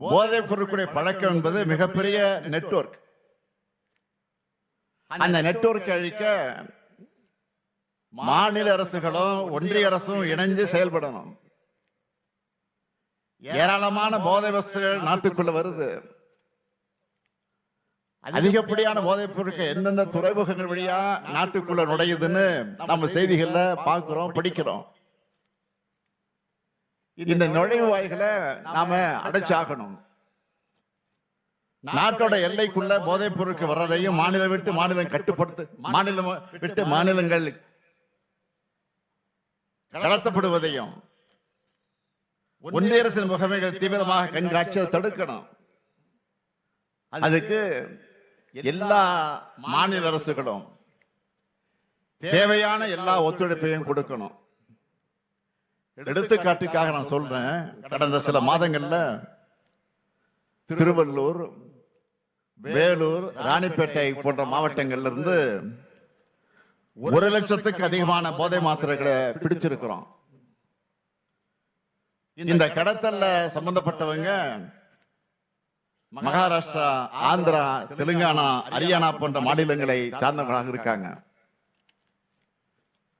போதைப் பொருட்களுடைய பழக்கம் என்பது மிகப்பெரிய நெட்வொர்க். அந்த நெட்வொர்க்கை அழிக்க மாநில அரசுகளும் ஒன்றிய அரசும் இணைஞ்சு செயல்படணும். ஏராளமான போதை வஸ்துகள் நாட்டுக்குள்ள வருது. அதிகப்படியான போதைப் பொருட்கள் எந்தெந்த துறைமுகங்கள் வழியா நாட்டுக்குள்ள நுழையுதுன்னு நம்ம செய்திகள்ல பார்க்கிறோம் படிக்கிறோம். இந்த நுழைவு வாய்களை நாம அடைச்சாகணும். நாட்டோட எல்லைக்குள்ள போதைப் பொருட்கள் வர்றதையும் மாநிலம் விட்டு மாநிலம் கட்டுப்படுத்து மாநிலம் விட்டு மாநிலங்கள் கடத்தப்படுவதையும் ஒன்றிய அரசின் முகமைகள் தீவிரமாக கண்காட்சியை தடுக்கணும். அதுக்கு எல்லா மாநில அரசுகளும் தேவையான எல்லா ஒத்துழைப்பையும் கொடுக்கணும். எடுத்துக்காட்டுக்காக நான் சொல்றேன். கடந்த சில மாதங்கள்ல திருவள்ளூர் வேலூர் ராணிப்பேட்டை போன்ற மாவட்டங்கள்ல இருந்து ஒரு லட்சத்துக்கு அதிகமான போதை மாத்திரைகளை பிடிச்சிருக்கிறோம். இந்த கடத்தல்ல சம்பந்தப்பட்டவங்க மகாராஷ்டிரா ஆந்திரா தெலுங்கானா ஹரியானா போன்ற மாநிலங்களை சார்ந்தவர்களாக இருக்காங்க.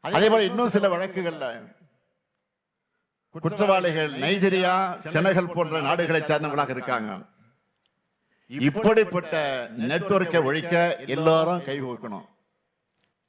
அதே போல இன்னும் சில வழக்குகள்ல குற்றவாளிகள் நைஜீரியா செனகல் போன்ற நாடுகளை சேர்ந்தவங்களாக இருக்காங்க. இப்படிப்பட்ட நெட்வொர்க்கை ஒழிக்க எல்லாரும் கைகோக்கணும்